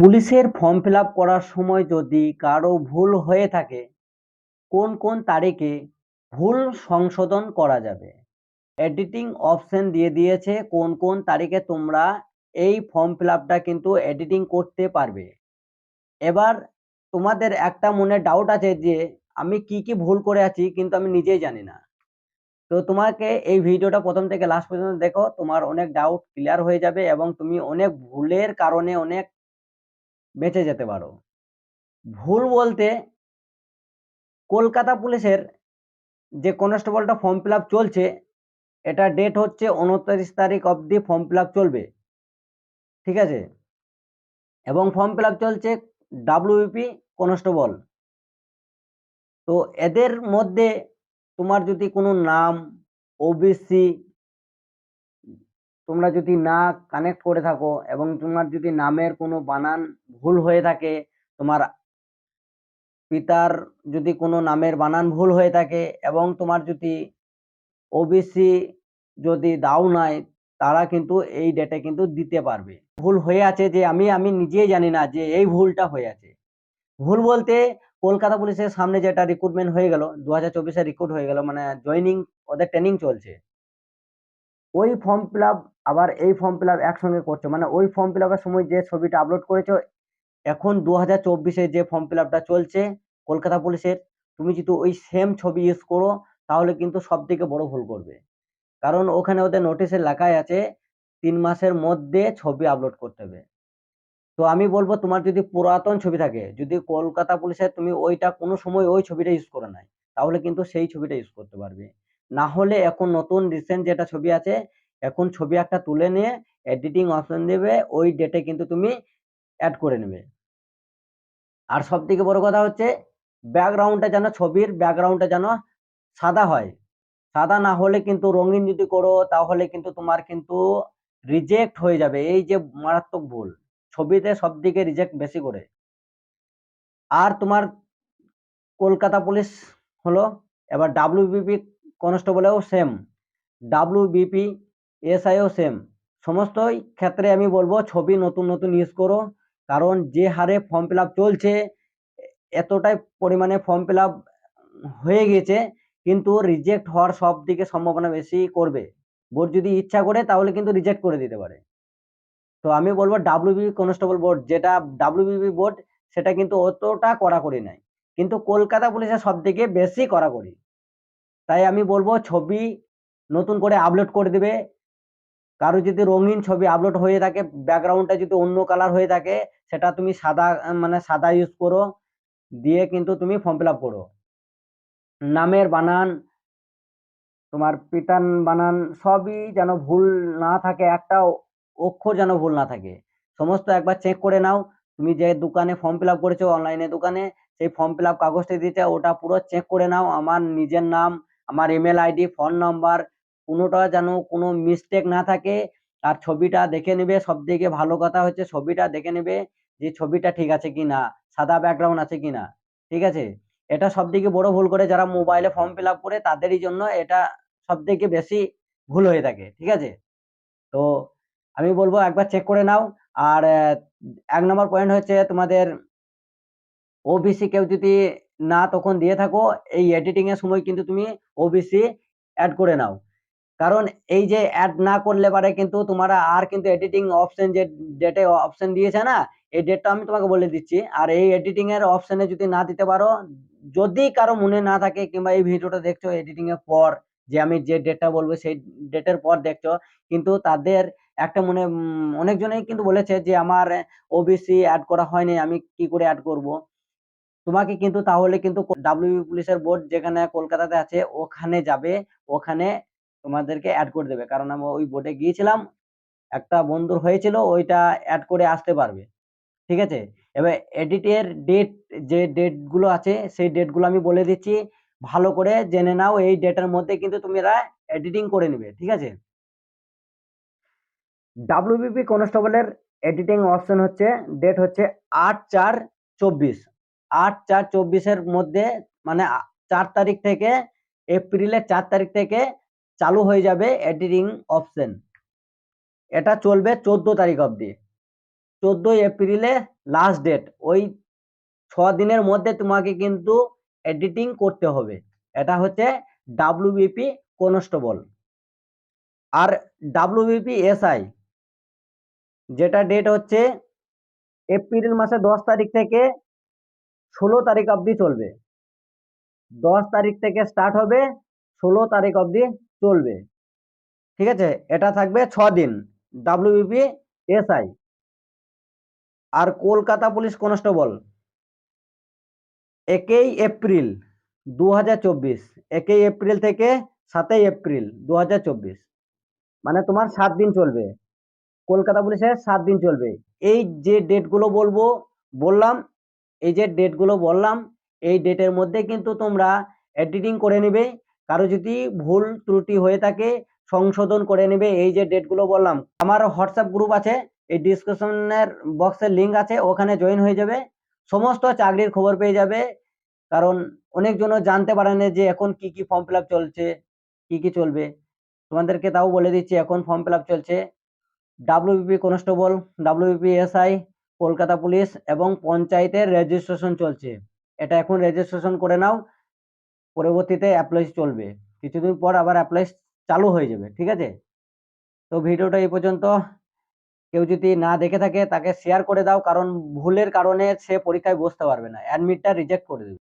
পুলিশের form fill করার সময় যদি কারও ভুল হয়ে থাকে, কোন কোন তারিখে ভুল সংশোধন করা যাবে? এডিটিং অপশন দিয়ে দিয়েছে কোন কোন তারিখে তোমরা এই ফর্ম ফিল কিন্তু এডিটিং করতে পারবে। এবার তোমাদের একটা মনে ডাউট আছে যে আমি কি কি ভুল করে আছি কিন্তু আমি নিজেই জানি না। তো তোমাকে এই ভিডিওটা প্রথম থেকে লাস্ট পর্যন্ত দেখো, তোমার অনেক ডাউট ক্লিয়ার হয়ে যাবে এবং তুমি অনেক ভুলের কারণে অনেক বেঁচে যেতে পারো। ভুল বলতে কলকাতা পুলিশের যে কনস্টেবলটা ফর্ম ফিল চলছে, এটা ডেট হচ্ছে উনত্রিশ তারিখ অবধি ফর্ম ফিল চলবে। ঠিক আছে? এবং ফর্ম ফিল চলছে ডাব্লিউপি কনস্টেবল। তো এদের মধ্যে তোমার যদি কোনো নাম ওবিসি তোমরা যদি না কানেক্ট করে থাকো এবং তোমার যদি নামের কোনো বানান ভুল হয়ে থাকে, তোমার পিতার যদি কোনো নামের বানান ভুল হয়ে থাকে এবং তোমার যদি ওবিসি যদি দাও নাই, তারা কিন্তু এই ডেটে কিন্তু দিতে পারবে। ভুল হয়ে আছে যে আমি আমি নিজেই জানি না যে এই ভুলটা হয়ে আছে। ভুল বলতে কলকাতা পুলিশের সামনে যেটা রিক্রুটমেন্ট হয়ে গেল দু হাজার চব্বিশে রিক্রুট হয়ে গেল মানে জয়নিং ওদের ট্রেনিং চলছে। ওই ফর্ম ফিল আবার এই ফর্ম ফিল আপ একসঙ্গে করছ। মানে ওই ফর্ম ফিল সময় যে ছবিটা আপলোড করেছ, এখন দু হাজার চব্বিশে যে ফর্ম ফিল চলছে কলকাতা পুলিশের, তুমি যদি ওই সেম ছবি ইউজ করো, তাহলে কিন্তু সব থেকে বড় ভুল করবে। কারণ ওখানে ওদের নোটিশে লেখাই আছে, তিন মাসের মধ্যে ছবি আপলোড করতে হবে। তো আমি বলব, তোমার যদি পুরাতন ছবি থাকে, যদি কলকাতা পুলিশের তুমি ওইটা কোনো সময় ওই ছবিটা ইউজ করে নাই, তাহলে কিন্তু সেই ছবিটা ইউজ করতে পারবে। না হলে এখন নতুন রিসেন্ট যেটা ছবি আছে, এখন ছবি একটা তুলে নিয়ে এডিটিং অপশন দেবে, ওই ডেটে কিন্তু তুমি অ্যাড করে নেবে। আর সব থেকে বড় কথা হচ্ছে ব্যাকগ্রাউন্ডটা যেন ছবির ব্যাকগ্রাউন্ডটা যেন সাদা হয়। সাদা না হলে কিন্তু রঙিন যদি করো, তাহলে কিন্তু তোমার কিন্তু রিজেক্ট হয়ে যাবে। এই যে মারাত্মক ভুল, ছবিতে সব দিকে রিজেক্ট বেশি করে। আর তোমার কলকাতা পুলিশ হলো, এবার ডাব্লিউবিপি কনস্টেবলেও সেম ডাব্লিউবিপি এসআইও সেম সমস্তই ক্ষেত্রে আমি বলব ছবি নতুন নতুন ইউজ করো, কারণ যে হারে ফর্ম ফিল চলছে, এতটাই পরিমাণে ফর্ম ফিল হয়ে গেছে কিন্তু রিজেক্ট হওয়ার সব দিকে সম্ভাবনা বেশি করবে। বোর্ড যদি ইচ্ছা করে, তাহলে কিন্তু রিজেক্ট করে দিতে পারে। তো আমি বলব ডাব্লিউবি কনস্টেবল বোর্ড, যেটা ডাব্লিউবিপি বোর্ড, সেটা কিন্তু অতটা কড়াকড়ি নাই। কিন্তু কলকাতা পুলিশের সব থেকে বেশি কড়াকড়ি। তাই আমি বলব ছবি নতুন করে আপলোড করে দেবে। কারও যদি রঙিন ছবি আপলোড হয়ে থাকে ব্যাকগ্রাউন্ডটা যদি অন্য কালার হয়ে থাকে, সেটা তুমি সাদা মানে সাদা ইউজ করো, দিয়ে কিন্তু তুমি ফর্ম ফিল আপ করো। নামের বানান, তোমার পিতার বানান, সবই যেন ভুল না থাকে, একটা অক্ষর যেন ভুল না থাকে। সমস্ত একবার চেক করে নাও, তুমি যে দোকানে ফর্ম ফিল আপ করেছ অনলাইনে দোকানে, সেই ফর্ম ফিল আপ কাগজটা দিয়েছে, ওটা পুরো চেক করে নাও। আমার নিজের নাম আমার ইমেল আইডি ফোন নাম্বার কোনোটা যেন কোনো মিস্টেক না থাকে, আর ছবিটা দেখে নেবে সব থেকে ভালো কথা হচ্ছে ছবিটা দেখে নেবে যে ছবিটা ঠিক আছে কি না সাদা ব্যাকগ্রাউন্ড আছে কি না ঠিক আছে? এটা সব থেকে বড় ভুল করে যারা মোবাইলে ফর্ম ফিল আপ করে, তাদেরই জন্য এটা সব থেকে বেশি ভুল হয়ে থাকে, ঠিক আছে? তো আমি বলব একবার চেক করে নাও, আর, এক নম্বর পয়েন্ট হচ্ছে তোমাদের ওবিসি কেউ যদি না তখন দিয়ে থাকো, এই এডিটিং এর সময় কিন্তু তুমি ওবিসি অ্যাড করে নাও। কারণ এই যে অ্যাড না করলে পারে কিন্তু তোমরা আর কিন্তু এডিটিং অপশন যে ডেটে অপশন দিয়েছে না, এই ডেটটা আমি তোমাকে বলে দিচ্ছি। আর এই এডিটিং এর অপশনে যদি না দিতে পারো, যদি কারও মনে না থাকে কিংবা এই ভিডিওটা দেখছ এডিটিং এর পর, যে আমি যে ডেটটা বলব সেই ডেটের পর দেখছ, কিন্তু তাদের একটা মনে অনেকজনেই কিন্তু বলেছে যে আমার ওবিসি অ্যাড করা হয়নি, আমি কি করে অ্যাড করব? তোমাকে কিন্তু তাহলে কিন্তু ডাব্লিউ পুলিশের বোর্ড যেখানে কলকাতাতে আছে, ওখানে যাবে, ওখানে তোমাদেরকে অ্যাড করে দেবে। কারণ আমি ওই বোর্ডে গিয়েছিলাম, একটা বন্ধুর হয়েছিল, ওইটা অ্যাড করে আসতে পারবে। ঠিক আছে? এবার এডিটের ডেট যে ডেটগুলো আছে, সেই ডেটগুলো আমি বলে দিচ্ছি। ভালো করে জেনে নাও, এই ডেটের মধ্যে কিন্তু তোমরা এডিটিং করে নেবে। ঠিক আছে? ডাব্লিউবিপি কনস্টেবলের এডিটিং অপশন হচ্ছে ডেট হচ্ছে আট চার চব্বিশ। আট চার চব্বিশের মধ্যে মানে চার তারিখ থেকে এপ্রিলের চার তারিখ থেকে চালু হয়ে যাবে এডিটিং অপশন এটা চলবে চোদ্দ তারিখ অবধি। চোদ্দোই এপ্রিলে লাস্ট ডেট ওই ছ দিনের মধ্যে তোমাকে কিন্তু এডিটিং করতে হবে। এটা হচ্ছে ডাব্লিউবিপি কনস্টেবল আর ডাব্লিউবিপি এসআই যেটা ডেট হচ্ছে এপ্রিল মাসে দশ তারিখ থেকে ষোলো তারিখ অবধি চলবে। দশ তারিখ থেকে স্টার্ট হবে, ষোলো তারিখ অবধি চলবে। ঠিক আছে? এটা থাকবে ছ দিন। ডাব্লিউবিপি এসআই আর কলকাতা পুলিশ কনস্টেবল, একই এপ্রিল দু হাজার চব্বিশ। একই এপ্রিল থেকে সাতই এপ্রিল দু হাজার চব্বিশ। মানে তোমার সাত দিন চলবে। কলকাতা পুলিশের সাত দিন চলবে। এই যে ডেটগুলো বলব, বললাম এই যে ডেটগুলো বললাম, এই ডেটের মধ্যে কিন্তু তোমরা এডিটিং করে নেবে। কারও যদি ভুল ত্রুটি হয়ে থাকে, সংশোধন করে নেবে। এই যে ডেটগুলো বললাম, আমার হোয়াটসঅ্যাপ গ্রুপ আছে, এই ডিসক্রিপশনের বক্সের লিঙ্ক আছে, ওখানে জয়েন হয়ে যাবে। সমস্ত চাকরির খবর পেয়ে যাবে। কারণ অনেকজনও জানতে পারে না যে এখন কি কি ফর্ম ফিল চলছে, কি কি চলবে। তোমাদেরকে তাও বলে দিচ্ছি, এখন ফর্ম ফিল চলছে। WBP constable WBP SI Kolkata police এবং পঞ্চায়েতের রেজিস্ট্রেশন চলছে। এটা এখন রেজিস্ট্রেশন করে নাও, পরবর্তীতে অ্যাপ্লাই চলবে। কিছুদিন পর আবার অ্যাপ্লাই চালু হয়ে যাবে, ঠিক আছে? তো ভিডিওটা এই পর্যন্ত। কেউ যদি না দেখে থাকে তাকে শেয়ার করে দাও, কারণ ভুলের কারণে সে পরীক্ষায় বসতে পারবে না। অ্যাডমিটটা রিজেক্ট করে দেবে।